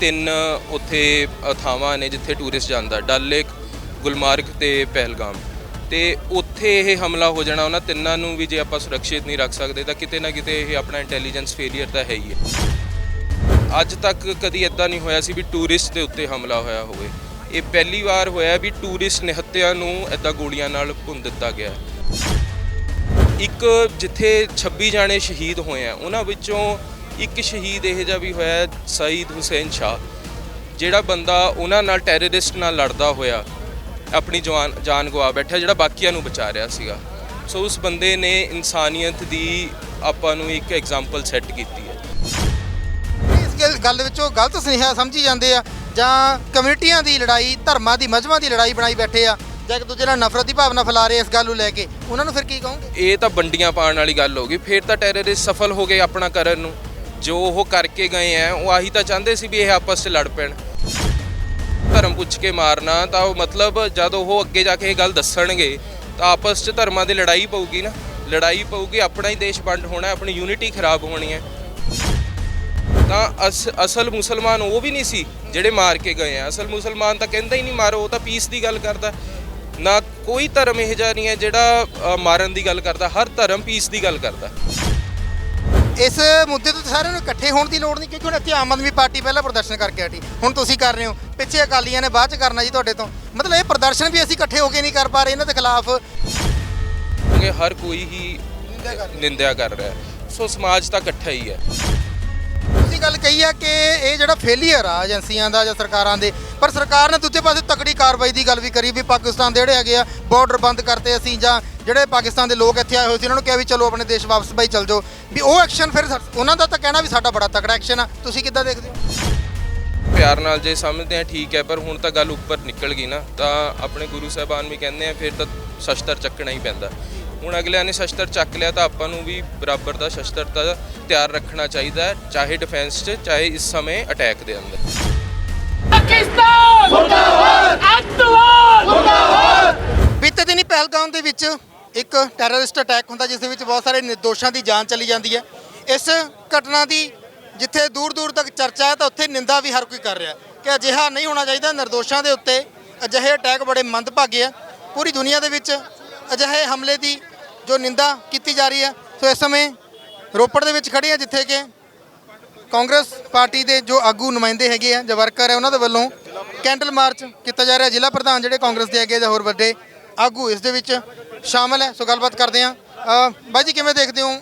ਤਿੰਨ ਉੱਥੇ ਥਾਵਾਂ ਨੇ ਜਿੱਥੇ ਟੂਰਿਸਟ ਜਾਂਦਾ। ਡਲ ਲੇਕ, ਗੁਲਮਾਰਗ ਤੇ ਪਹਿਲਗਾਮ। ਤੇ ਉੱਥੇ ਇਹ ਹਮਲਾ ਹੋ ਜਾਣਾ, ਉਹਨਾਂ ਤਿੰਨਾਂ ਨੂੰ ਵੀ ਜੇ ਆਪਾਂ ਸੁਰੱਖਿਅਤ ਨਹੀਂ ਰੱਖ ਸਕਦੇ, ਤਾਂ ਕਿਤੇ ਨਾ ਕਿਤੇ ਇਹ ਆਪਣਾ ਇੰਟੈਲੀਜੈਂਸ ਫੇਲਿਅਰ ਤਾਂ ਹੈ ਹੀ ਹੈ। ਅੱਜ ਤੱਕ ਕਦੀ ਇਦਾਂ ਨਹੀਂ ਹੋਇਆ ਸੀ ਵੀ ਟੂਰਿਸਟ ਦੇ ਉੱਤੇ ਹਮਲਾ ਹੋਇਆ ਹੋਵੇ। ਇਹ ਪਹਿਲੀ ਵਾਰ ਹੋਇਆ ਵੀ ਟੂਰਿਸਟ ਨਿਹੱਤਿਆਂ ਨੂੰ ਇਦਾਂ ਗੋਲੀਆਂ ਨਾਲ ਭੁੰਨ ਦਿੱਤਾ ਗਿਆ। ਇੱਕ ਜਿੱਥੇ 26 ਜਾਣੇ ਸ਼ਹੀਦ ਹੋਏ ਆ, ਉਹਨਾਂ ਵਿੱਚੋਂ ਇੱਕ ਸ਼ਹੀਦ ਇਹ ਜਿਹਾ ਵੀ ਹੋਇਆ ਸਈਦ ਹੁਸੈਨ ਸ਼ਾਹ ਜਿਹੜਾ ਬੰਦਾ ਉਹਨਾਂ ਨਾਲ ਟੈਰਰਿਸਟ ਨਾਲ ਲੜਦਾ ਹੋਇਆ ਆਪਣੀ ਜਾਨ ਜਾਨ ਗਵਾ ਬੈਠਾ ਜਿਹੜਾ ਬਾਕੀਆਂ ਨੂੰ ਬਚਾ ਰਿਹਾ ਸੀਗਾ। ਸੋ ਉਸ ਬੰਦੇ ਨੇ ਇਨਸਾਨੀਅਤ ਦੀ ਆਪਾਂ ਨੂੰ ਇੱਕ ਐਗਜ਼ਾਮਪਲ ਸੈੱਟ ਕੀਤੀ ਹੈ। ਇਸ ਗੱਲ- ਵਿੱਚੋਂ ਗਲਤ ਸੁਨੇਹਾ ਸਮਝੀ ਜਾਂਦੇ ਆ ਜਾਂ ਕਮਿਊਨਿਟੀਆਂ ਦੀ ਲੜਾਈ ਧਰਮਾਂ ਦੀ ਮਜ਼ਹਬਾਂ ਦੀ ਲੜਾਈ ਬਣਾਈ ਬੈਠੇ ਆ ਜਾਂ ਇੱਕ ਦੂਜੇ ਨਾਲ ਨਫ਼ਰਤ ਦੀ ਭਾਵਨਾ ਫੈਲਾ ਰਹੇ ਇਸ ਗੱਲ ਨੂੰ ਲੈ ਕੇ ਉਹਨਾਂ ਨੂੰ ਫਿਰ ਕੀ ਕਹੋਗੇ? ਇਹ ਤਾਂ ਵੰਡੀਆਂ ਪਾਉਣ ਵਾਲੀ ਗੱਲ ਹੋ ਗਈ ਫਿਰ ਤਾਂ ਟੈਰਰਿਸਟ ਸਫਲ ਹੋ ਗਏ ਆਪਣਾ ਕਰਨ ਨੂੰ। ਜੋ ਉਹ ਕਰਕੇ ਗਏ ਆ ਉਹ ਆਹੀ ਤਾਂ ਚਾਹੁੰਦੇ ਸੀ ਵੀ ਇਹ ਆਪਸ 'ਚ ਲੜ ਪੈਣ। ਧਰਮ ਪੁੱਛ ਕੇ ਮਾਰਨਾ, ਤਾਂ ਉਹ ਮਤਲਬ ਜਦ ਉਹ ਅੱਗੇ ਜਾ ਕੇ ਇਹ ਗੱਲ ਦੱਸਣਗੇ, ਤਾਂ ਆਪਸ 'ਚ ਧਰਮਾਂ ਦੀ ਲੜਾਈ ਪਊਗੀ ਨਾ। ਲੜਾਈ ਪਊਗੀ, ਆਪਣਾ ਹੀ ਦੇਸ਼ ਵੰਡ ਹੋਣਾ, ਆਪਣੀ ਯੂਨਿਟੀ ਖਰਾਬ ਹੋਣੀ ਹੈ ਤਾਂ ਅਸ, ਅਸਲ ਮੁਸਲਮਾਨ ਉਹ ਵੀ ਨਹੀਂ ਸੀ ਜਿਹੜੇ ਮਾਰ ਕੇ ਗਏ ਆ ਅਸਲ ਮੁਸਲਮਾਨ ਤਾਂ ਕਹਿੰਦਾ ਹੀ ਨਹੀਂ ਮਾਰੋ, ਉਹ ਤਾਂ ਪੀਸ ਦੀ ਗੱਲ ਕਰਦਾ। ਨਾ ਕੋਈ ਧਰਮ ਇਹ ਜਿਹਾ ਨਹੀਂ ਹੈ ਜਿਹੜਾ ਮਾਰਨ ਦੀ ਗੱਲ ਕਰਦਾ, ਹਰ ਧਰਮ ਪੀਸ ਦੀ ਗੱਲ ਕਰਦਾ। ਇਸ ਮੁੱਦੇ ਤੋਂ ਤਾਂ ਸਾਰਿਆਂ ਨੂੰ ਇਕੱਠੇ ਹੋਣ ਦੀ ਲੋੜ ਨਹੀਂ, ਕਿਉਂਕਿ ਹੁਣ ਇੱਥੇ ਆਮ ਆਦਮੀ ਪਾਰਟੀ ਪਹਿਲਾਂ ਪ੍ਰਦਰਸ਼ਨ ਕਰਕੇ ਹਟੀ। ਹੁਣ ਤੁਸੀਂ ਕਰ ਰਹੇ ਹੋ। ਪਿੱਛੇ ਅਕਾਲੀਆਂ ਨੇ ਬਾਅਦ ਚ ਕਰਨਾ ਜੀ ਤੁਹਾਡੇ ਤੋਂ। ਮਤਲਬ ਇਹ ਪ੍ਰਦਰਸ਼ਨ ਵੀ ਅਸੀਂ ਇਕੱਠੇ ਹੋ ਕੇ ਨਹੀਂ ਕਰ ਪਾ ਰਹੇ, ਇਹਨਾਂ ਦੇ ਖਿਲਾਫ। ਕਿਉਂਕਿ ਹਰ ਕੋਈ ਹੀ ਨਿੰਦਿਆ ਕਰ ਰਿਹਾ ਹੈ। ਸੋ ਸਮਾਜ ਤਾਂ ਇਕੱਠਾ ਹੀ ਹੈ। ਤੁਸੀਂ ਗੱਲ ਕਹੀ ਆ ਕਿ ਇਹ ਜਿਹੜਾ ਫੇਲੀਅਰ ਆ ਏਜੰਸੀਆਂ ਦਾ ਜਾਂ ਸਰਕਾਰਾਂ ਦੇ, ਪਰ ਸਰਕਾਰ ਨੇ ਦੂਜੇ ਪਾਸੇ ਤਕੜੀ ਕਾਰਵਾਈ ਦੀ ਗੱਲ ਵੀ ਕਰੀ ਵੀ ਪਾਕਿਸਤਾਨ ਦੇ ਜਿਹੜੇ ਹੈਗੇ ਆ ਬਾਰਡਰ ਬੰਦ ਕਰਤੇ ਅਸੀਂ ਜਾਂ ਜਿਹੜੇ ਪਾਕਿਸਤਾਨ ਦੇ ਲੋਕ ਇੱਥੇ ਆਏ ਹੋਏ ਸੀ, ਉਹਨਾਂ ਨੂੰ ਕਿਹਾ ਵੀ ਚਲੋ ਆਪਣੇ ਦੇਸ਼ ਵਾਪਸ ਬਾਈ ਚਲ ਜਾਓ। ਵੀ ਉਹ ਐਕਸ਼ਨ ਫਿਰ ਸਾ- ਉਹਨਾਂ ਦਾ ਤਾਂ ਕਹਿਣਾ ਵੀ ਸਾਡਾ ਬੜਾ ਤਕੜਾ ਐਕਸ਼ਨ ਆ। ਤੁਸੀਂ ਕਿੱਦਾਂ ਦੇਖਦੇ ਹੋ? ਪਿਆਰ ਨਾਲ ਜੇ ਸਮਝਦੇ ਆ ਠੀਕ ਹੈ, ਪਰ ਹੁਣ ਤਾਂ ਗੱਲ ਉੱਪਰ ਨਿਕਲ ਗਈ ਨਾ, ਤਾਂ ਆਪਣੇ ਗੁਰੂ ਸਾਹਿਬਾਨ ਵੀ ਕਹਿੰਦੇ ਆ, ਫਿਰ ਤਾਂ ਸ਼ਸਤਰ ਚੱਕਣਾ ਹੀ ਪੈਂਦਾ। ਹੁਣ ਅਗਲਿਆਂ ਨੇ ਸ਼ਸਤਰ ਚੱਕ ਲਿਆ ਤਾਂ ਆਪਾਂ ਨੂੰ ਵੀ ਬਰਾਬਰ ਦਾ ਸ਼ਸਤਰ ਤਾਂ ਤਿਆਰ ਰੱਖਣਾ ਚਾਹੀਦਾ ਹੈ ਚਾਹੇ ਡਿਫੈਂਸ 'ਚ ਚਾਹੇ ਇਸ ਸਮੇਂ ਅਟੈਕ ਦੇ ਅੰਦਰ। ਪਾਕਿਸਤਾਨ! ਮੁਰਦਾਬਾਦ! ਅੱਤਵਾਦ! ਮੁਰਦਾਬਾਦ! ਬੀਤੇ ਦਿਨੀ ਪਹਿਲਗਾਮ ਦੇ ਵਿੱਚ ਇੱਕ ਟੈਰਰਿਸਟ ਅਟੈਕ ਹੁੰਦਾ ਜਿਸ ਦੇ ਵਿੱਚ ਬਹੁਤ ਸਾਰੇ ਨਿਰਦੋਸ਼ਾਂ ਦੀ ਜਾਨ ਚਲੀ ਜਾਂਦੀ ਹੈ। ਇਸ ਘਟਨਾ ਦੀ ਜਿੱਥੇ ਦੂਰ ਦੂਰ ਤੱਕ ਚਰਚਾ ਹੈ ਤਾਂ ਉੱਥੇ ਨਿੰਦਾ ਵੀ ਹਰ ਕੋਈ ਕਰ ਰਿਹਾ ਕਿ ਅਜਿਹਾ ਨਹੀਂ ਹੋਣਾ ਚਾਹੀਦਾ। ਨਿਰਦੋਸ਼ਾਂ ਦੇ ਉੱਤੇ ਅਜਿਹੇ ਅਟੈਕ ਬੜੇ ਮੰਦਭਾਗੇ ਆ। ਪੂਰੀ ਦੁਨੀਆ ਦੇ ਵਿੱਚ ਅਜਿਹੇ ਹਮਲੇ ਦੀ ਜੋ ਨਿੰਦਾ ਕੀਤੀ ਜਾ ਰਹੀ ਹੈ, ਸੋ ਇਸ ਸਮੇਂ ਰੋਪੜ ਦੇ ਵਿੱਚ ਖੜੇ ਆ ਜਿੱਥੇ ਕਿ ਕਾਂਗਰਸ ਪਾਰਟੀ ਦੇ ਜੋ ਆਗੂ ਨੁਮਾਇੰਦੇ ਹੈਗੇ ਆ, ਜਾਂ ਵਰਕਰ ਹੈ, ਉਹਨਾਂ ਦੇ ਵੱਲੋਂ ਕੈਂਡਲ ਮਾਰਚ ਕੀਤਾ ਜਾ ਰਿਹਾ। ਜ਼ਿਲ੍ਹਾ ਪ੍ਰਧਾਨ ਜਿਹੜੇ ਕਾਂਗਰਸ ਦੇ ਹੈਗੇ ਜਾਂ ਹੋਰ ਵੱਡੇ ਆਗੂ ਇਸ ਦੇ ਵਿੱਚ ਸ਼ਾਮਲ ਹੈ। ਸੋ ਗੱਲਬਾਤ ਕਰਦੇ ਆ ਬਾਈ ਜੀ, ਕਿਵੇਂ ਦੇਖਦੇ ਹੋ?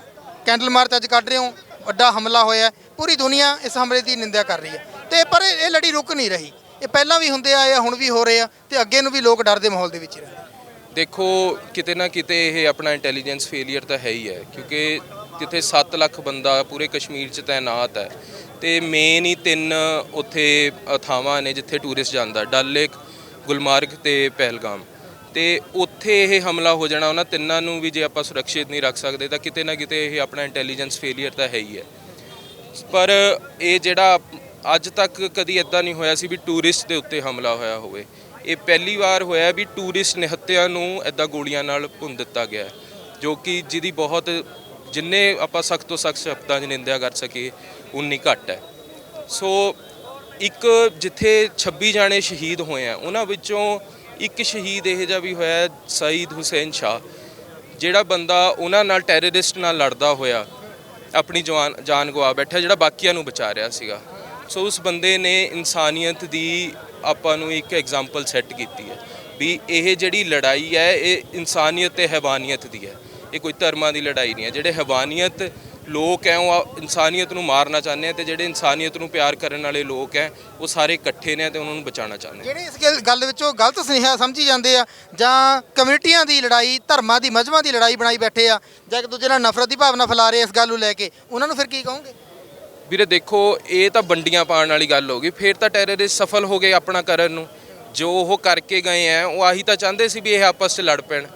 ਕੈਂਡਲ ਮਾਰਚ ਅੱਜ ਕੱਢ ਰਹੇ ਹੋ। ਵੱਡਾ ਹਮਲਾ ਹੋਇਆ ਪੂਰੀ ਦੁਨੀਆ ਇਸ ਹਮਲੇ ਦੀ ਨਿੰਦਿਆ ਕਰ ਰਹੀ ਹੈ। ਤੇ ਪਰ ਇਹ ਲੜੀ ਰੁਕ ਨਹੀਂ ਰਹੀ। ਇਹ ਪਹਿਲਾਂ ਵੀ ਹੁੰਦੇ ਆਏ ਆ, ਹੁਣ ਵੀ ਹੋ ਰਹੇ ਆ ਤੇ ਅੱਗੇ ਨੂੰ ਵੀ ਲੋਕ ਡਰ ਦੇ ਮਾਹੌਲ ਦੇ ਵਿੱਚ ਹੀ ਰਹਿੰਦੇ ਦੇਖੋ, ਕਿਤੇ ਨਾ ਕਿਤੇ ਇਹ ਆਪਣਾ ਇੰਟੈਲੀਜੈਂਸ ਫੇਲਿਅਰ ਤਾਂ ਹੈ ਹੀ ਹੈ, ਕਿਉਂਕਿ ਜਿੱਥੇ 7 ਲੱਖ ਬੰਦਾ ਪੂਰੇ ਕਸ਼ਮੀਰ 'ਚ ਤਾਇਨਾਤ ਹੈ ਤੇ ਮੇਨ ਹੀ ਤਿੰਨ ਉੱਥੇ ਥਾਵਾਂ ਨੇ ਜਿੱਥੇ ਟੂਰਿਸਟ ਜਾਂਦਾ, ਡਲ ਲੇਕ, ਗੁਲਮਾਰਗ ਤੇ ਪਹਿਲਗਾਮ। ਤੇ ਉੱਥੇ ਇਹ ਹਮਲਾ ਹੋ ਜਾਣਾ, ਉਹਨਾਂ ਤਿੰਨਾਂ ਨੂੰ ਵੀ ਜੇ ਆਪਾਂ ਸੁਰੱਖਿਅਤ ਨਹੀਂ ਰੱਖ ਸਕਦੇ, ਤਾਂ ਕਿਤੇ ਨਾ ਕਿਤੇ ਇਹ ਆਪਣਾ ਇੰਟੈਲੀਜੈਂਸ ਫੇਲਿਅਰ ਤਾਂ ਹੈ ਹੀ ਹੈ। ਪਰ ਇਹ ਜਿਹੜਾ ਅੱਜ ਤੱਕ ਕਦੀ ਇਦਾਂ ਨਹੀਂ ਹੋਇਆ ਸੀ ਵੀ ਟੂਰਿਸਟ ਦੇ ਉੱਤੇ ਹਮਲਾ ਹੋਇਆ ਹੋਵੇ। ਇਹ ਪਹਿਲੀ ਵਾਰ ਹੋਇਆ ਵੀ ਟੂਰਿਸਟ ਨਿਹੱਤਿਆਂ ਨੂੰ ਇਦਾਂ ਗੋਲੀਆਂ ਨਾਲ ਭੁੰਨ ਦਿੱਤਾ ਗਿਆ ਜੋ ਕਿ ਜਿਹਦੀ ਬਹੁਤ ਜਿੰਨੇ ਆਪਾਂ ਸਖਤ ਤੋਂ ਸਖਤ ਸ਼ਬਦਾਂ 'ਚ ਨਿੰਦਿਆ ਕਰ ਸਕੀਏ, ਉਨੀ ਘੱਟ ਹੈ। ਸੋ ਇੱਕ ਜਿੱਥੇ 26 ਜਾਣੇ ਸ਼ਹੀਦ ਹੋਏ ਆ, ਉਹਨਾਂ ਵਿੱਚੋਂ ਇੱਕ ਸ਼ਹੀਦ ਇਹ ਜਿਹਾ ਵੀ ਹੋਇਆ ਸਈਦ ਹੁਸੈਨ ਸ਼ਾਹ, ਜਿਹੜਾ ਬੰਦਾ ਉਹਨਾਂ ਨਾਲ ਟੈਰਰਿਸਟ ਨਾਲ ਲੜਦਾ ਹੋਇਆ, ਆਪਣੀ ਜਾਨ ਜਾਨ ਗਵਾ ਬੈਠਾ ਜਿਹੜਾ ਬਾਕੀਆਂ ਨੂੰ ਬਚਾ ਰਿਹਾ ਸੀਗਾ। ਸੋ ਉਸ ਬੰਦੇ ਨੇ ਇਨਸਾਨੀਅਤ ਦੀ ਆਪਾਂ ਨੂੰ ਇੱਕ ਐਗਜ਼ਾਮਪਲ ਸੈੱਟ ਕੀਤੀ ਹੈ ਵੀ ਇਹ ਜਿਹੜੀ ਲੜਾਈ ਹੈ, ਇਹ ਇਨਸਾਨੀਅਤ ਤੇ ਹੈਵਾਨੀਅਤ ਦੀ ਹੈ। ਇਹ ਕੋਈ ਧਰਮਾਂ ਦੀ ਲੜਾਈ ਨਹੀਂ ਹੈ। ਜਿਹੜੇ ਹੈਵਾਨੀਅਤ ਲੋਕ ਹੈ, ਉਹ ਆ- ਇਨਸਾਨੀਅਤ ਨੂੰ ਮਾਰਨਾ ਚਾਹੁੰਦੇ ਆ ਤੇ ਜਿਹੜੇ ਇਨਸਾਨੀਅਤ ਨੂੰ ਪਿਆਰ ਕਰਨ ਵਾਲੇ ਲੋਕ ਹੈ, ਉਹ ਸਾਰੇ ਇਕੱਠੇ ਨੇ ਤੇ ਉਹਨਾਂ ਨੂੰ ਬਚਾਉਣਾ ਚਾਹੁੰਦੇ ਜਿਹੜੇ ਇਸ ਗੱਲ- ਗੱਲ ਵਿੱਚੋਂ ਗਲਤ ਸੁਨੇਹਾ ਸਮਝੀ ਜਾਂਦੇ ਆ ਜਾਂ ਕਮਿਊਨਿਟੀਆਂ ਦੀ ਲੜਾਈ, ਧਰਮਾਂ ਦੀ ਮਜ਼ਮਾਂ ਦੀ ਲੜਾਈ ਬਣਾਈ ਬੈਠੇ ਆ ਜਾਂ ਇੱਕ ਦੂਜੇ ਨਾਲ ਨਫ਼ਰਤ ਦੀ ਭਾਵਨਾ ਫੈਲਾ ਰਹੇ ਇਸ ਗੱਲ ਨੂੰ ਲੈ ਕੇ, ਉਹਨਾਂ ਨੂੰ ਫਿਰ ਕੀ ਕਹੋਗੇ? ਵੀਰੇ ਦੇਖੋ, ਇਹ ਤਾਂ ਵੰਡੀਆਂ ਪਾਉਣ ਵਾਲੀ ਗੱਲ ਹੋ ਗਈ। ਫਿਰ ਤਾਂ ਟੈਰਰਿਸਟ ਸਫਲ ਹੋ ਗਏ ਆਪਣਾ ਕਰਨ ਨੂੰ। ਜੋ ਉਹ ਕਰਕੇ ਗਏ ਆ ਉਹ ਆਹੀ ਤਾਂ ਚਾਹੁੰਦੇ ਸੀ ਵੀ ਇਹ ਆਪਸ 'ਚ ਲੜ ਪੈਣ।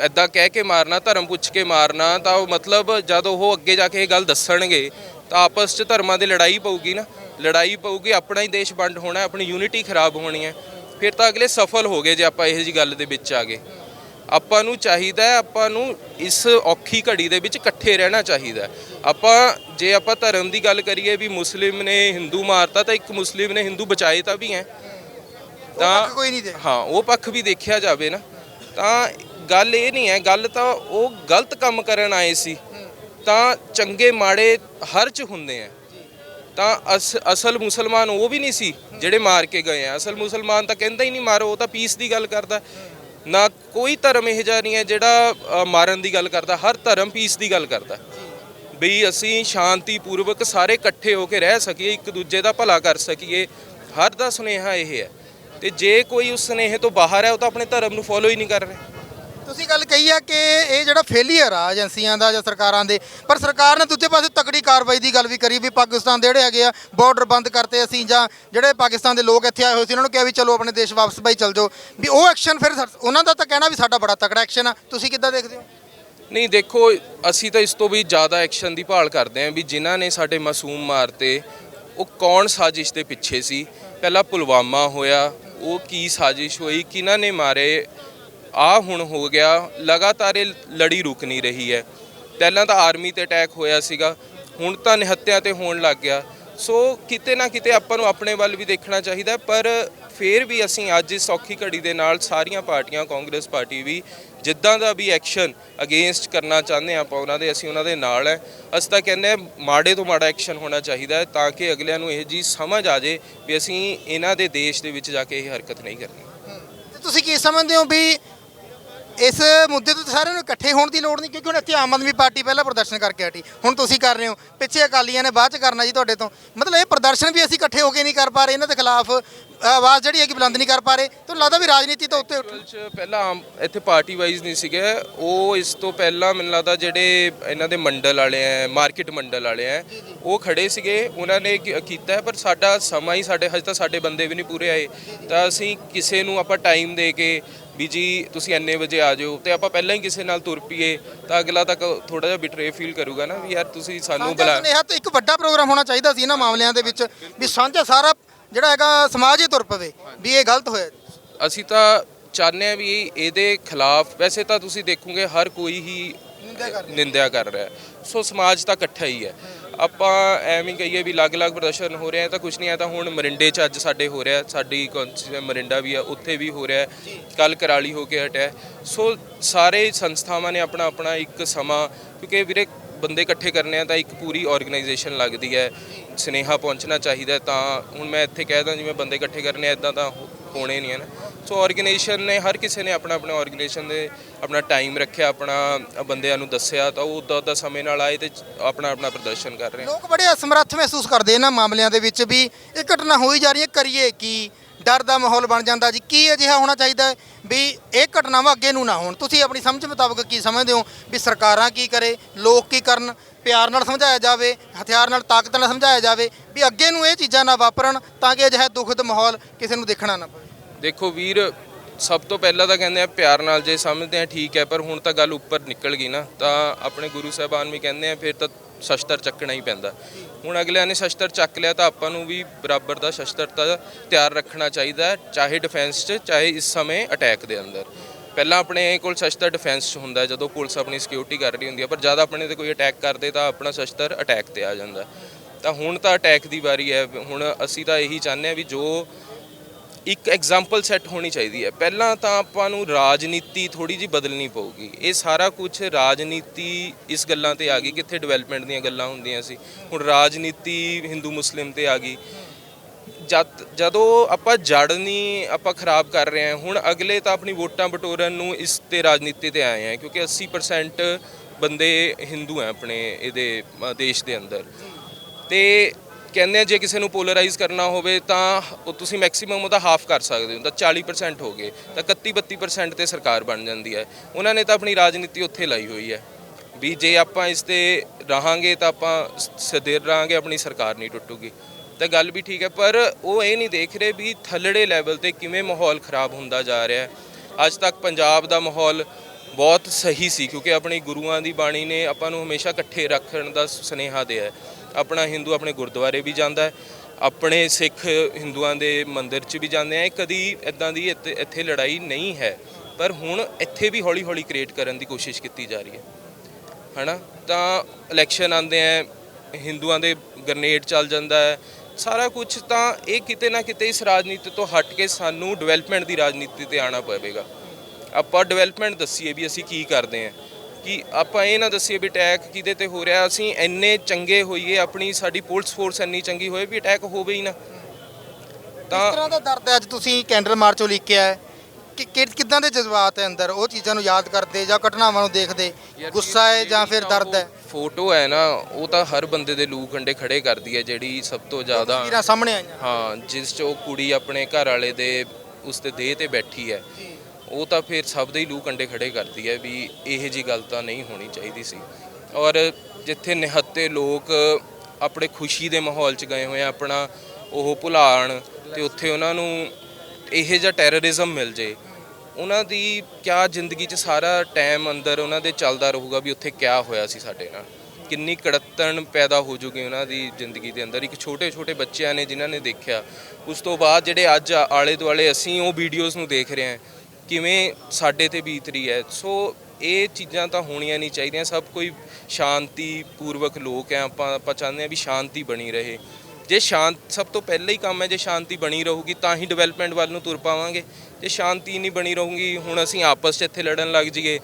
ਐਦਾਂ ਕਹਿ ਕੇ ਮਾਰਨਾ, ਧਰਮ ਪੁੱਛ ਕੇ ਮਾਰਨਾ, ਤਾਂ ਉਹ ਮਤਲਬ ਜਦ ਉਹ ਅੱਗੇ ਜਾ ਕੇ ਇਹ ਗੱਲ ਦੱਸਣਗੇ, ਤਾਂ ਆਪਸ 'ਚ ਧਰਮਾਂ ਦੀ ਲੜਾਈ ਪਊਗੀ ਨਾ। ਲੜਾਈ ਪਊਗੀ, ਆਪਣਾ ਹੀ ਦੇਸ਼ ਵੰਡ ਹੋਣਾ, ਆਪਣੀ ਯੂਨਿਟੀ ਖਰਾਬ ਹੋਣੀ ਹੈ ਫਿਰ ਤਾਂ ਅਗਲੇ ਸਫਲ ਹੋ ਗਏ ਜੇ ਆਪਾਂ ਇਹੋ ਜੀ ਗੱਲ ਦੇ ਵਿੱਚ ਆ ਗਏ। ਆਪਾਂ ਨੂੰ ਚਾਹੀਦਾ ਹੈ ਆਪਾਂ ਨੂੰ ਇਸ ਔਖੀ ਘੜੀ ਦੇ ਵਿੱਚ ਇਕੱਠੇ ਰਹਿਣਾ ਚਾਹੀਦਾ। ਆਪਾਂ ਜੇ ਆਪਾਂ ਧਰਮ ਦੀ ਗੱਲ ਕਰੀਏ ਵੀ ਮੁਸਲਿਮ ਨੇ ਹਿੰਦੂ ਮਾਰਤਾ ਤਾਂ ਇੱਕ ਮੁਸਲਿਮ ਨੇ ਹਿੰਦੂ ਬਚਾਏ ਤਾਂ ਵੀ ਹੈ। ਤਾਂ ਕੋਈ ਨਹੀਂ ਦੇ ਹਾਂ ਉਹ ਪੱਖ ਵੀ ਦੇਖਿਆ ਜਾਵੇ ਨਾ ਤਾਂ ਗੱਲ ਇਹ ਨਹੀਂ ਹੈ ਗੱਲ ਤਾਂ ਉਹ ਗਲਤ ਕੰਮ ਕਰਨ ਆਏ ਸੀ। ਤਾਂ ਚੰਗੇ ਮਾੜੇ ਹਰ ਚ ਹੁੰਦੇ ਆ ਤਾਂ ਅਸ- ਅਸਲ ਮੁਸਲਮਾਨ ਉਹ ਵੀ ਨਹੀਂ ਸੀ ਜਿਹੜੇ ਮਾਰ ਕੇ ਗਏ ਆ ਅਸਲ ਮੁਸਲਮਾਨ ਤਾਂ ਕਹਿੰਦਾ ਹੀ ਨਹੀਂ ਮਾਰੋ ਉਹ ਤਾਂ ਪੀਸ ਦੀ ਗੱਲ ਕਰਦਾ। ਨਾ ਕੋਈ ਧਰਮ ਇਹ ਜਿਹਾ ਨਹੀਂ ਹੈ ਜਿਹੜਾ ਅ, ਮਾਰਨ ਦੀ ਗੱਲ ਕਰਦਾ ਹਰ ਧਰਮ ਪੀਸ ਦੀ ਗੱਲ ਕਰਦਾ। ਵੀ ਅਸੀਂ ਸ਼ਾਂਤੀ ਪੂਰਵਕ ਸਾਰੇ ਇਕੱਠੇ ਹੋ ਕੇ ਰਹਿ ਸਕੀਏ ਇੱਕ ਦੂਜੇ ਦਾ ਭਲਾ ਕਰ ਸਕੀਏ ਹਰ ਦਾ ਸੁਨੇਹਾ ਇਹ ਹੈ। ਤੇ ਜੇ ਕੋਈ ਉਸ ਸੁਨੇਹੇ ਤੋਂ ਬਾਹਰ ਹੈ ਉਹ ਤਾਂ ਆਪਣੇ ਧਰਮ ਨੂੰ ਫੋਲੋ ਹੀ ਨਹੀਂ ਕਰ ਰਿਹਾ। ਤੁਸੀਂ ਗੱਲ ਕਹੀ ਆ ਕਿ ਇਹ ਜਿਹੜਾ ਫੇਲੀਅਰ ਆ ਏਜੰਸੀਆਂ ਦਾ ਜਾਂ ਸਰਕਾਰਾਂ ਦੇ, ਪਰ ਸਰਕਾਰ ਨੇ ਦੂਜੇ ਪਾਸੇ ਤਕੜੀ ਕਾਰਵਾਈ ਦੀ ਗੱਲ ਵੀ ਕਰੀ ਵੀ ਪਾਕਿਸਤਾਨ ਦੇ ਜਿਹੜੇ ਹੈਗੇ ਆ ਬਾਰਡਰ ਬੰਦ ਕਰਤੇ ਅਸੀਂ ਜਾਂ ਜਿਹੜੇ ਪਾਕਿਸਤਾਨ ਦੇ ਲੋਕ ਇੱਥੇ ਆਏ ਹੋਏ ਸੀ, ਉਹਨਾਂ ਨੂੰ ਕਿਹਾ ਵੀ ਚਲੋ ਆਪਣੇ ਦੇਸ਼ ਵਾਪਸ ਬਾਈ ਚਲ ਜਾਓ। ਵੀ ਉਹ ਐਕਸ਼ਨ ਫਿਰ ਸਰ- ਉਹਨਾਂ ਦਾ ਤਾਂ ਕਹਿਣਾ ਵੀ ਸਾਡਾ ਬੜਾ ਤਕੜਾ ਐਕਸ਼ਨ ਆ। ਤੁਸੀਂ ਕਿੱਦਾਂ ਦੇਖਦੇ ਹੋ? ਨਹੀਂ, ਦੇਖੋ, ਅਸੀਂ ਤਾਂ ਇਸ ਤੋਂ ਵੀ ਜ਼ਿਆਦਾ ਐਕਸ਼ਨ ਦੀ ਭਾਲ ਕਰਦੇ ਹਾਂ ਵੀ ਜਿਨ੍ਹਾਂ ਨੇ ਸਾਡੇ ਮਾਸੂਮ ਮਾਰਤੇ, ਉਹ ਕੌਣ ਸਾਜ਼ਿਸ਼ ਦੇ ਪਿੱਛੇ ਸੀ? ਪਹਿਲਾਂ ਪੁਲਵਾਮਾ ਹੋਇਆ, ਉਹ ਕੀ ਸਾਜ਼ਿਸ਼ ਹੋਈ, ਕਿਹਨਾਂ ਨੇ ਮਾਰੇ ਆ ਹੁਣ ਹੋ ਗਿਆ, ਲਗਾਤਾਰ ਇਹ ਲੜੀ ਰੁਕ ਨਹੀਂ ਰਹੀ ਹੈ। ਪਹਿਲਾਂ ਤਾਂ ਆਰਮੀ ਤੇ ਅਟੈਕ ਹੋਇਆ ਸੀਗਾ, ਹੁਣ ਤਾਂ ਨਿਹੱਤਿਆਂ ਤੇ ਹੋਣ ਲੱਗ ਗਿਆ। ਸੋ ਕਿਤੇ ਨਾ ਕਿਤੇ ਆਪਾਂ ਨੂੰ ਆਪਣੇ ਵੱਲ ਵੀ ਦੇਖਣਾ ਚਾਹੀਦਾ ਪਰ ਫਿਰ ਵੀ ਅਸੀਂ ਅੱਜ ਇਸ ਔਖੀ ਘੜੀ ਦੇ ਨਾਲ ਸਾਰੀਆਂ ਪਾਰਟੀਆਂ, ਕਾਂਗਰਸ ਪਾਰਟੀ ਵੀ, ਜਿੱਦਾਂ ਦਾ ਵੀ ਐਕਸ਼ਨ ਅਗੇਂਸਟ ਕਰਨਾ ਚਾਹੁੰਦੇ ਹਾਂ ਆਪਾਂ, ਉਹਨਾਂ ਦੇ ਅਸੀਂ ਉਹਨਾਂ ਦੇ ਨਾਲ ਹੈ। ਅਸੀਂ ਤਾਂ ਕਹਿੰਦੇ ਹਾਂ, ਮਾੜੇ ਤੋਂ ਮਾੜਾ ਐਕਸ਼ਨ ਹੋਣਾ ਚਾਹੀਦਾ ਹੈ, ਤਾਂ ਕਿ ਅਗਲਿਆਂ ਨੂੰ ਇਹ ਜੀ ਸਮਝ ਆ ਜੇ ਵੀ ਅਸੀਂ ਇਹਨਾਂ ਦੇ ਦੇਸ਼ ਦੇ ਵਿੱਚ ਜਾ ਕੇ ਇਹ ਹਰਕਤ ਨਹੀਂ ਕਰਨੀ। ਤੁਸੀਂ ਕੀ ਸਮਝਦੇ ਹੋ ਵੀ ਇਸ ਮੁੱਦੇ ਤੋਂ ਸਾਰਿਆਂ ਨੂੰ ਇਕੱਠੇ ਹੋਣ ਦੀ ਲੋੜ ਨਹੀਂ ਕਿਉਂਕਿ ਹੁਣ ਇੱਥੇ ਆਮ ਆਦਮੀ ਪਾਰਟੀ ਪਹਿਲਾਂ ਪ੍ਰਦਰਸ਼ਨ ਕਰਕੇ ਹਟੀ। ਹੁਣ ਤੁਸੀਂ ਕਰ ਰਹੇ ਹੋ। ਪਿੱਛੇ ਅਕਾਲੀਆਂ ਨੇ ਬਾਅਦ ਚ ਕਰਨਾ ਜੀ ਤੁਹਾਡੇ ਤੋਂ। ਮਤਲਬ ਇਹ ਪ੍ਰਦਰਸ਼ਨ ਵੀ ਅਸੀਂ ਇਕੱਠੇ ਹੋ ਕੇ ਨਹੀਂ ਕਰ ਪਾ ਰਹੇ। ਇਹਨਾਂ ਦੇ ਖਿਲਾਫ ਆਵਾਜ਼ ਜਿਹੜੀ ਹੈ ਕਿ ਬੁਲੰਦ ਨਹੀਂ ਕਰ ਪਾ ਰਹੇ। ਤੁਹਾਨੂੰ ਲੱਗਦਾ ਵੀ ਰਾਜਨੀਤੀ ਤੋਂ ਉੱਤੇ ਉੱਠ ਪਹਿਲਾਂ ਆਮ ਇੱਥੇ ਪਾਰਟੀ ਵਾਈਜ਼ ਨਹੀਂ ਸੀਗੇ। ਉਹ ਇਸ ਤੋਂ ਪਹਿਲਾਂ ਮੈਨੂੰ ਲੱਗਦਾ ਜਿਹੜੇ ਇਹਨਾਂ ਦੇ ਮੰਡਲ ਵਾਲੇ ਆ ਮਾਰਕੀਟ ਮੰਡਲ ਵਾਲੇ ਆ ਉਹ ਖੜੇ ਸੀਗੇ। ਉਹਨਾਂ ਨੇ ਕੀਤਾ ਪਰ ਸਾਡਾ ਸਮਾਂ ਹੀ ਸਾਡੇ ਹਜੇ ਤਾਂ ਸਾਡੇ ਬੰਦੇ ਵੀ ਨਹੀਂ ਪੂਰੇ ਆਏ। ਤਾਂ ਅਸੀਂ ਕਿਸੇ ਨੂੰ ਆਪਾਂ ਟਾਈਮ ਦੇ ਕੇ ਵੀ ਜੀ ਤੁਸੀਂ ਇੰਨੇ ਵਜੇ ਆ ਜਾਓ ਤੇ ਆਪਾਂ ਪਹਿਲਾਂ ਹੀ ਕਿਸੇ ਨਾਲ ਤੁਰ ਪਈਏ ਤਾਂ ਅਗਲਾ ਤੱਕ ਥੋੜਾ ਜਿਹਾ ਬਿਟਰੇ ਫੀਲ ਕਰੂਗਾ ਨਾ ਵੀ ਯਾਰ ਤੁਸੀਂ ਸਾਨੂੰ ਬੁਲਾ ਸੁਨੇਹਾ ਤੇ ਇੱਕ ਵੱਡਾ ਪ੍ਰੋਗਰਾਮ ਹੋਣਾ ਚਾਹੀਦਾ ਸੀ ਇਹਨਾਂ ਮਾਮਲਿਆਂ ਦੇ ਵਿੱਚ ਵੀ ਸਾਂਝਾ ਸਾਰਾ ਜਿਹੜਾ ਹੈਗਾ ਸਮਾਜ ਹੀ ਤੁਰ ਪਵੇ ਵੀ ਇਹ ਗਲਤ ਹੋਇਆ। ਅਸੀਂ ਤਾਂ ਚਾਹੁੰਦੇ ਹਾਂ ਵੀ ਇਹਦੇ ਖਿਲਾਫ ਵੈਸੇ ਤਾਂ ਤੁਸੀਂ ਦੇਖੋਗੇ ਹਰ ਕੋਈ ਹੀ ਨਿੰਦਿਆ ਕਰ ਰਿਹਾ। ਸੋ ਸਮਾਜ ਤਾਂ ਇਕੱਠਾ ਹੀ ਹੈ। ਆਪਾਂ ਐਵੇਂ ਹੀ ਕਹੀਏ ਵੀ ਅਲੱਗ-ਅਲੱਗ ਪ੍ਰਦਰਸ਼ਨ ਹੋ ਰਿਹਾ ਤਾਂ ਕੁਝ ਨਹੀਂ ਹੈ ਤਾਂ ਹੁਣ ਮਰਿੰਡੇ 'ਚ ਅੱਜ ਸਾਡੇ ਹੋ ਰਿਹਾ, ਸਾਡੀ ਕੌਂਸਲ ਮਰਿੰਡਾ ਵੀ ਆ, ਉੱਥੇ ਵੀ ਹੋ ਰਿਹਾ ਕੱਲ ਕਰਾਲੀ ਹੋ ਕੇ ਹਟਿਆ। ਸੋ ਸਾਰੇ ਸੰਸਥਾਵਾਂ ਨੇ ਆਪਣਾ ਆਪਣਾ ਇੱਕ ਸਮਾਂ, ਕਿਉਂਕਿ ਵੀਰੇ ਬੰਦੇ ਇਕੱਠੇ ਕਰਨੇ ਆ ਤਾਂ ਇੱਕ ਪੂਰੀ ਆਰਗੇਨਾਈਜੇਸ਼ਨ ਲੱਗਦੀ ਹੈ, ਸਨੇਹਾ ਪਹੁੰਚਣਾ ਚਾਹੀਦਾ ਤਾਂ, ਹੁਣ ਮੈਂ ਇੱਥੇ ਕਹਿ ਦਾਂ ਜਿਵੇਂ ਬੰਦੇ ਇਕੱਠੇ ਕਰਨੇ ਆ ਇਦਾਂ ਤਾਂ ਹੋਣੇ ਨਹੀਂ ਹੈ ਨਾ। ਸੋ ਆਰਗੇਨਾਈਜੇਸ਼ਨ ਨੇ ਹਰ ਕਿਸੇ ਨੇ ਆਪਣਾ ਆਪਣਾ ਆਰਗੇਨਾਈਜੇਸ਼ਨ ਦੇ ਆਪਣਾ ਟਾਈਮ ਰੱਖਿਆ, ਆਪਣਾ ਬੰਦਿਆਂ ਨੂੰ ਦੱਸਿਆ, ਤਾਂ ਉਹ ਉਦਾਂ ਉਦਾਂ ਸਮੇਂ ਨਾਲ ਆਏ ਤੇ ਆਪਣਾ ਆਪਣਾ ਪ੍ਰਦਰਸ਼ਨ ਕਰ ਰਹੇ ਲੋਕ ਬੜੇ ਅਸਮਰੱਥ ਮਹਿਸੂਸ ਕਰਦੇ ਇਹਨਾਂ ਮਾਮਲਿਆਂ ਦੇ ਵਿੱਚ ਵੀ ਇਹ ਘਟਨਾ ਹੋਈ ਜਾ ਰਹੀ ਹੈ, ਕਰੀਏ ਕੀ? ਡਰ ਦਾ ਮਾਹੌਲ ਬਣ ਜਾਂਦਾ ਜੀ। ਕੀ ਅਜਿਹਾ ਹੋਣਾ ਚਾਹੀਦਾ ਵੀ ਇਹ ਘਟਨਾਵਾਂ ਅੱਗੇ ਨੂੰ ਨਾ ਹੋਣ? ਤੁਸੀਂ ਆਪਣੀ ਸਮਝ ਮੁਤਾਬਕ ਕੀ ਸਮਝਦੇ ਹੋ ਵੀ ਸਰਕਾਰਾਂ ਕੀ ਕਰੇ, ਲੋਕ ਕੀ ਕਰਨ? ਪਿਆਰ ਨਾਲ ਸਮਝਾਇਆ ਜਾਵੇ, ਹਥਿਆਰ ਨਾਲ ਤਾਕਤ ਨਾਲ ਸਮਝਾਇਆ ਜਾਵੇ ਵੀ ਅੱਗੇ ਨੂੰ ਇਹ ਚੀਜ਼ਾਂ ਨਾ ਵਾਪਰਨ ਤਾਂ ਕਿ ਅਜਿਹਾ ਦੁਖਦ ਮਾਹੌਲ ਕਿਸੇ ਨੂੰ ਦੇਖਣਾ ਨਾ ਪਵੇ। ਦੇਖੋ ਵੀਰ, ਸਭ ਤੋਂ ਪਹਿਲਾਂ ਤਾਂ ਕਹਿੰਦੇ ਆ ਪਿਆਰ ਨਾਲ ਜੇ ਸਮਝਦੇ ਆ, ਠੀਕ ਹੈ, ਪਰ ਹੁਣ ਤਾਂ ਗੱਲ ਉੱਪਰ ਨਿਕਲ ਗਈ ਨਾ, ਤਾਂ ਆਪਣੇ ਗੁਰੂ ਸਾਹਿਬਾਨ ਵੀ ਕਹਿੰਦੇ ਆ, ਫਿਰ ਤਾਂ ਸ਼ਸਤਰ ਚੱਕਣਾ ਹੀ ਪੈਂਦਾ। ਹੁਣ ਅਗਲਿਆਂ ਨੇ ਸ਼ਸਤਰ ਚੱਕ ਲਿਆ, ਤਾਂ ਆਪਾਂ ਨੂੰ ਵੀ ਬਰਾਬਰ ਦਾ ਸ਼ਸਤਰ ਤਾਂ ਤਿਆਰ ਰੱਖਣਾ ਚਾਹੀਦਾ ਚਾਹੇ ਡਿਫੈਂਸ 'ਚ, ਚਾਹੇ ਇਸ ਸਮੇਂ ਅਟੈਕ ਦੇ ਅੰਦਰ। ਪਹਿਲਾਂ ਆਪਣੇ ਕੋਲ ਸ਼ਸਤਰ ਡਿਫੈਂਸ 'ਚ ਹੁੰਦਾ, ਜਦੋਂ ਪੁਲਿਸ ਆਪਣੀ ਸਿਕਿਉਰਿਟੀ ਕਰ ਰਹੀ ਹੁੰਦੀ ਹੈ ਪਰ ਜਦ ਆਪਣੇ ਤੇ ਕੋਈ ਅਟੈਕ ਕਰਦੇ, ਤਾਂ ਆਪਣਾ ਸ਼ਸਤਰ ਅਟੈਕ ਤੇ ਆ ਜਾਂਦਾ। ਤਾਂ ਹੁਣ ਤਾਂ ਅਟੈਕ ਦੀ ਵਾਰੀ ਹੈ, ਹੁਣ ਅਸੀਂ ਤਾਂ ਇਹੀ ਚਾਹੁੰਦੇ ਹਾਂ ਵੀ ਜੋ ਇੱਕ ਐਗਜ਼ਾਮਪਲ ਸੈੱਟ ਹੋਣੀ ਚਾਹੀਦੀ ਹੈ। ਪਹਿਲਾਂ ਤਾਂ ਆਪਾਂ ਨੂੰ ਰਾਜਨੀਤੀ ਥੋੜੀ ਜੀ ਬਦਲਣੀ ਪਊਗੀ। ਇਹ ਸਾਰਾ ਕੁਝ ਰਾਜਨੀਤੀ ਇਸ ਗੱਲਾਂ ਤੇ ਆ ਗਈ, ਕਿੱਥੇ ਡਿਵੈਲਪਮੈਂਟ ਦੀਆਂ ਗੱਲਾਂ ਹੁੰਦੀਆਂ ਸੀ। ਹੁਣ ਰਾਜਨੀਤੀ ਹਿੰਦੂ ਮੁਸਲਿਮ ਤੇ ਆ ਗਈ। ਜਦ, ਜਦੋਂ ਆਪਾਂ ਜੜ ਨਹੀਂ ਆਪਾਂ ਖਰਾਬ ਕਰ ਰਹੇ ਹਾਂ, ਹੁਣ ਅਗਲੇ ਤਾਂ ਆਪਣੀ ਵੋਟਾਂ ਬਟੋਰਨ ਨੂੰ ਇਸ ਤੇ ਰਾਜਨੀਤੀ ਤੇ ਆਏ ਆ ਕਿਉਂਕਿ 80% ਬੰਦੇ ਹਿੰਦੂ ਆ ਆਪਣੇ, ਇਹਦੇ ਦੇਸ਼ ਦੇ ਅੰਦਰ। ਤੇ ਕਹਿੰਦੇ ਆ, ਜੇ ਕਿਸੇ ਨੂੰ ਪੋਲਰਾਈਜ਼ ਕਰਨਾ ਹੋਵੇ ਤਾਂ ਉਹ ਤੁਸੀਂ ਮੈਕਸਿਮਮ ਉਹਦਾ ਹਾਫ ਕਰ ਸਕਦੇ ਹੋ, ਤਾਂ 40% ਹੋ ਗਏ, ਤਾਂ 31 32% ਤੇ ਸਰਕਾਰ ਬਣ ਜਾਂਦੀ ਹੈ। ਉਹਨਾਂ ਨੇ ਤਾਂ ਆਪਣੀ ਰਾਜਨੀਤੀ ਉੱਥੇ ਲਾਈ ਹੋਈ ਹੈ, ਵੀ ਜੇ ਆਪਾਂ ਇਸ ਤੇ ਰਹਾਂਗੇ ਤਾਂ ਆਪਾਂ ਸਦੇਰ ਰਹਾਂਗੇ, ਆਪਣੀ ਸਰਕਾਰ ਨਹੀਂ ਟੁੱਟੂਗੀ। ਤਾਂ ਗੱਲ ਵੀ ਠੀਕ ਹੈ, ਪਰ ਉਹ ਇਹ ਨਹੀਂ ਦੇਖ ਰਹੇ ਵੀ ਥੱਲੜੇ ਲੈਵਲ ਤੇ ਕਿਵੇਂ ਮਾਹੌਲ ਖਰਾਬ ਹੁੰਦਾ ਜਾ ਰਿਹਾ ਹੈ। ਅੱਜ ਤੱਕ ਪੰਜਾਬ ਦਾ ਮਾਹੌਲ ਬਹੁਤ ਸਹੀ ਸੀ, ਕਿਉਂਕਿ ਆਪਣੀ ਗੁਰੂਆਂ ਦੀ ਬਾਣੀ ਨੇ ਆਪਾਂ ਨੂੰ ਹਮੇਸ਼ਾ ਇਕੱਠੇ ਰੱਖਣ ਦਾ ਸੁਨੇਹਾ ਦਿਆ ਹੈ। ਆਪਣਾ ਹਿੰਦੂ ਆਪਣੇ ਗੁਰਦੁਆਰੇ ਵੀ ਜਾਂਦਾ ਹੈ, ਆਪਣੇ ਸਿੱਖ ਹਿੰਦੂਆਂ ਦੇ ਮੰਦਿਰ 'ਚ ਵੀ ਜਾਂਦੇ ਆ ਕਦੀ ਇਦਾਂ ਦੀ ਇੱਥੇ ਇੱਥੇ ਲੜਾਈ ਨਹੀਂ ਹੈ, ਪਰ ਹੁਣ ਇੱਥੇ ਵੀ ਹੌਲੀ-ਹੌਲੀ ਕ੍ਰੀਏਟ ਕਰਨ ਦੀ ਕੋਸ਼ਿਸ਼ ਕੀਤੀ ਜਾ ਰਹੀ ਹੈ। ਹਨਾ? ਤਾਂ ਇਲੈਕਸ਼ਨ ਆਉਂਦੇ ਆ ਹਿੰਦੂਆਂ ਦੇ ਗ੍ਰਨੇਡ ਚੱਲ ਜਾਂਦਾ ਹੈ। ਸਾਰਾ ਕੁਝ ਤਾਂ ਇਹ ਕਿਤੇ ਨਾ ਕਿਤੇ ਇਸ ਰਾਜਨੀਤੀ ਤੋਂ ਹਟ ਕੇ ਸਾਨੂੰ ਡਿਵੈਲਪਮੈਂਟ ਦੀ ਰਾਜਨੀਤੀ ਤੇ ਆਣਾ ਪਵੇਗਾ। ਆਪਾਂ ਡਿਵੈਲਪਮੈਂਟ ਦੱਸੀਏ ਵੀ ਅਸੀਂ ਕੀ ਕਰਦੇ ਹਾਂ। ਕਿ ਆਪਾਂ ਇਹ ਨਾ ਦੱਸੀਏ ਵੀ ਅਟੈਕ ਕਿਹਦੇ ਤੇ ਹੋ ਰਿਹਾ ਅਸੀਂ ਇੰਨੇ ਚੰਗੇ ਹੋਈਏ ਆਪਣੀ ਸਾਡੀ ਪੁਲਿਸ ਫੋਰਸ ਇੰਨੀ ਚੰਗੀ ਹੋਏ ਵੀ ਅਟੈਕ ਹੋਵੇ ਹੀ ਨਾ। ਕਿਸ ਤਾਂ ਤਰ੍ਹਾਂ ਦਾ ਦਰਦ ਹੈ? ਅੱਜ ਤੁਸੀਂ ਕੈਂਡਲ ਮਾਰਚ ਉਹ ਲਿਖਿਆ ਹੈ। ਕਿ ਕਿ- ਕਿੱਦਾਂ ਦੇ ਜਜ਼ਬਾਤ ਹੈ ਅੰਦਰ? ਉਹ ਚੀਜ਼ਾਂ ਨੂੰ ਯਾਦ ਕਰਦੇ ਜਾਂ ਘਟਨਾਵਾਂ ਨੂੰ ਦੇਖਦੇ? ਗੁੱਸਾ ਹੈ ਜਾਂ ਫਿਰ ਦਰਦ ਹੈ? ਫੋਟੋ ਹੈ ਨਾ ਉਹ ਤਾਂ ਹਰ ਬੰਦੇ ਦੇ ਲੂ ਕੰਡੇ ਖੜੇ ਕਰਦੀ ਹੈ ਜਿਹੜੀ ਸਭ ਤੋਂ ਜ਼ਿਆਦਾ ਤਸਵੀਰਾਂ ਸਾਹਮਣੇ ਆਈਆਂ। ਹਾਂ ਜਿਸ 'ਚ ਉਹ ਕੁੜੀ ਆਪਣੇ ਘਰ ਵਾਲੇ ਦੇ ਉਸ ਦੇ ਦੇਹ ਤੇ ਬੈਠੀ ਹੈ। ਉਹ ਤਾਂ ਫਿਰ ਸਭ ਦੇ ਹੀ ਲੂ ਕੰਡੇ ਖੜੇ ਕਰਦੀ ਹੈ ਵੀ ਇਹ ਜੀ ਗੱਲ ਤਾਂ ਨਹੀਂ ਹੋਣੀ ਚਾਹੀਦੀ ਸੀ। ਔਰ ਜਿੱਥੇ ਨਿਹੱਤੇ ਲੋਕ ਆਪਣੇ ਖੁਸ਼ੀ ਦੇ ਮਾਹੌਲ 'ਚ ਗਏ ਹੋਏ ਆ, ਆਪਣਾ ਉਹ ਭੁਲਾਣ ਤੇ ਉੱਥੇ ਉਹਨਾਂ ਨੂੰ ਇਹ ਜਿਹਾ ਟੈਰਰਿਜ਼ਮ ਮਿਲ ਜੇ, ਉਹਨਾਂ ਦੀ ਕਿਆ ਜ਼ਿੰਦਗੀ 'ਚ ਸਾਰਾ ਟਾਈਮ ਅੰਦਰ ਉਹਨਾਂ ਦੇ ਚੱਲਦਾ ਰਹੂਗਾ ਵੀ ਉੱਥੇ ਕਿਆ ਹੋਇਆ ਸੀ ਸਾਡੇ ਨਾਲ। ਕਿੰਨੀ ਕੜੱਤਣ ਪੈਦਾ ਹੋ ਜੂਗੀ ਉਹਨਾਂ ਦੀ ਜ਼ਿੰਦਗੀ ਦੇ ਅੰਦਰ। ਇੱਕ ਛੋਟੇ ਛੋਟੇ ਬੱਚਿਆਂ ਨੇ ਜਿਨ੍ਹਾਂ ਨੇ ਦੇਖਿਆ, ਉਸ ਤੋਂ ਬਾਅਦ ਜਿਹੜੇ ਅੱਜ ਆਲੇ ਦੁਆਲੇ ਅਸੀਂ ਉਹ ਵੀਡੀਓਜ਼ ਨੂੰ ਦੇਖ ਰਹੇ ਹਾਂ ਕਿਵੇਂ ਸਾਡੇ ਤੇ ਬੀਤ ਰਹੀ ਹੈ। ਸੋ ਇਹ ਚੀਜ਼ਾਂ ਤਾਂ ਹੋਣੀਆਂ ਨਹੀਂ ਚਾਹੀਦੀਆਂ। ਸਭ ਕੋਈ ਸ਼ਾਂਤੀ ਪੂਰਵਕ ਲੋਕ ਹੈ। ਆਪਾਂ ਆਪਾਂ ਚਾਹੁੰਦੇ ਹਾਂ ਵੀ ਸ਼ਾਂਤੀ ਬਣੀ ਰਹੇ। ਜੇ ਸ਼ਾਂਤ ਸਭ ਤੋਂ ਪਹਿਲਾਂ ਹੀ ਕੰਮ ਹੈ ਜੇ ਸ਼ਾਂਤੀ ਬਣੀ ਰਹੂਗੀ ਤਾਂ ਹੀ ਡਿਵੈਲਪਮੈਂਟ ਵੱਲ ਨੂੰ ਤੁਰ ਪਾਵਾਂਗੇ। ਜੇ ਸ਼ਾਂਤੀ ਨਹੀਂ ਬਣੀ ਰਹੂਗੀ ਹੁਣ ਅਸੀਂ ਆਪਸ 'ਚ ਇੱਥੇ ਲੜਨ ਲੱਗ ਜਾਈਏ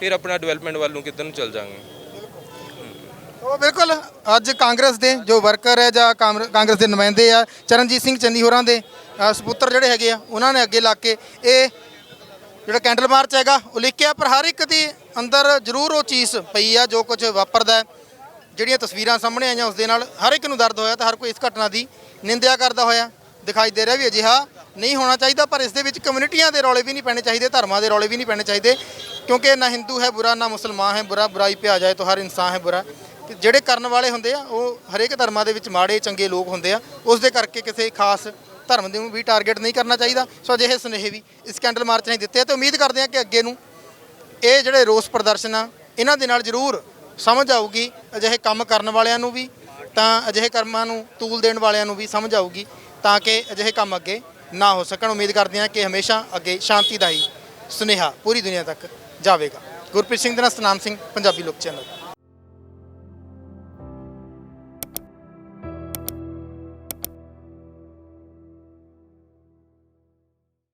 ਫਿਰ ਆਪਣਾ ਡਿਵੈਲਪਮੈਂਟ ਵੱਲ ਨੂੰ ਕਿੱਧਰ ਨੂੰ ਚੱਲ ਜਾਵਾਂਗੇ। ਉਹ ਬਿਲਕੁਲ ਅੱਜ ਕਾਂਗਰਸ ਦੇ ਜੋ ਵਰਕਰ ਹੈ ਜਾਂ ਕਾਂਗਰ- ਕਾਂਗਰਸ ਦੇ ਨੁਮਾਇੰਦੇ ਆ ਚਰਨਜੀਤ ਸਿੰਘ ਚੰਨੀ ਹੋਰਾਂ ਦੇ ਅ, ਸਪੁੱਤਰ ਜਿਹੜੇ ਹੈਗੇ ਆ ਉਹਨਾਂ ਨੇ ਅੱਗੇ ਲਾ ਕੇ ਇਹ ਜਿਹੜਾ ਕੈਂਡਲ ਮਾਰਚ ਹੈਗਾ, ਉਹ ਲਿਖਿਆ, ਪਰ ਹਰ ਇੱਕ ਦੀ ਅੰਦਰ ਜ਼ਰੂਰ ਉਹ ਚੀਜ਼ ਪਈ ਆ ਜੋ ਕੁਝ ਵਾਪਰਦਾ ਹੈ। ਜਿਹੜੀਆਂ ਤਸਵੀਰਾਂ ਸਾਹਮਣੇ ਆਈਆਂ, ਉਸ ਦੇ ਨਾਲ ਹਰ ਇੱਕ ਨੂੰ ਦਰਦ ਹੋਇਆ ਤਾਂ ਹਰ ਕੋਈ ਇਸ ਘਟਨਾ ਦੀ ਨਿੰਦਿਆ ਕਰਦਾ ਹੋਇਆ ਦਿਖਾਈ ਦੇ ਰਿਹਾ ਵੀ ਅਜਿਹਾ ਨਹੀਂ ਹੋਣਾ ਚਾਹੀਦਾ, ਪਰ ਇਸ ਦੇ ਵਿੱਚ ਕਮਿਊਨਿਟੀਆਂ ਦੇ ਰੌਲੇ ਵੀ ਨਹੀਂ ਪੈਣੇ ਚਾਹੀਦੇ, ਧਰਮਾਂ ਦੇ ਰੌਲੇ ਵੀ ਨਹੀਂ ਪੈਣੇ ਚਾਹੀਦੇ, ਕਿਉਂਕਿ ਨਾ ਹਿੰਦੂ ਹੈ ਬੁਰਾ, ਨਾ ਮੁਸਲਮਾਨ ਹੈ ਬੁਰਾ, ਬੁਰਾਈ ਪੇ ਜਾਏ ਤਾਂ ਹਰ ਇਨਸਾਨ ਹੈ ਬੁਰਾ। ਕਿ ਜਿਹੜੇ ਕਰਨ ਵਾਲੇ ਹੁੰਦੇ ਆ, ਉਹ ਹਰੇਕ ਧਰਮਾਂ ਦੇ ਵਿੱਚ ਮਾੜੇ, ਚੰਗੇ ਲੋਕ ਹੁੰਦੇ ਆ, ਉਸ ਦੇ ਕਰਕੇ ਕਿਸੇ ਖਾਸ ਧਰਮ ਦੇ ਨੂੰ ਵੀ ਟਾਰਗੇਟ ਨਹੀਂ ਕਰਨਾ ਚਾਹੀਦਾ। ਸੋ ਅਜਿਹੇ ਸੁਨੇਹੇ ਵੀ ਇਸ ਕੈਂਡਲ ਮਾਰਚ ਨੇ ਦਿੱਤੇ ਆ ਤੇ ਉਮੀਦ ਕਰਦੇ ਹਾਂ ਕਿ ਅੱਗੇ ਨੂੰ ਇਹ ਜਿਹੜੇ ਰੋਸ ਪ੍ਰਦਰਸ਼ਨ ਆ, ਇਹਨਾਂ ਦੇ ਨਾਲ ਜ਼ਰੂਰ ਸਮਝ ਆਊਗੀ। ਅਜਿਹੇ ਕੰਮ ਕਰਨ ਵਾਲਿਆਂ ਨੂੰ ਵੀ, ਤਾਂ ਅਜਿਹੇ ਕਰਮਾਂ ਨੂੰ ਤੂਲ ਦੇਣ ਵਾਲਿਆਂ ਨੂੰ ਵੀ ਸਮਝ ਆਊਗੀ, ਤਾਂ ਕਿ ਅਜਿਹੇ ਕੰਮ ਅੱਗੇ ਨਾ ਹੋ ਸਕਣ। ਉਮੀਦ ਕਰਦੇ ਹਾਂ ਕਿ ਹਮੇਸ਼ਾ ਅੱਗੇ ਸ਼ਾਂਤੀ ਦਾ ਹੀ ਸੁਨੇਹਾ ਪੂਰੀ ਦੁਨੀਆ ਤੱਕ ਜਾਵੇਗਾ। ਗੁਰਪ੍ਰੀਤ ਸਿੰਘ ਦੇ ਨਾਲ ਸਤਨਾਮ ਸਿੰਘ, ਪੰਜਾਬੀ ਲੋਕ ਚੈਨਲ।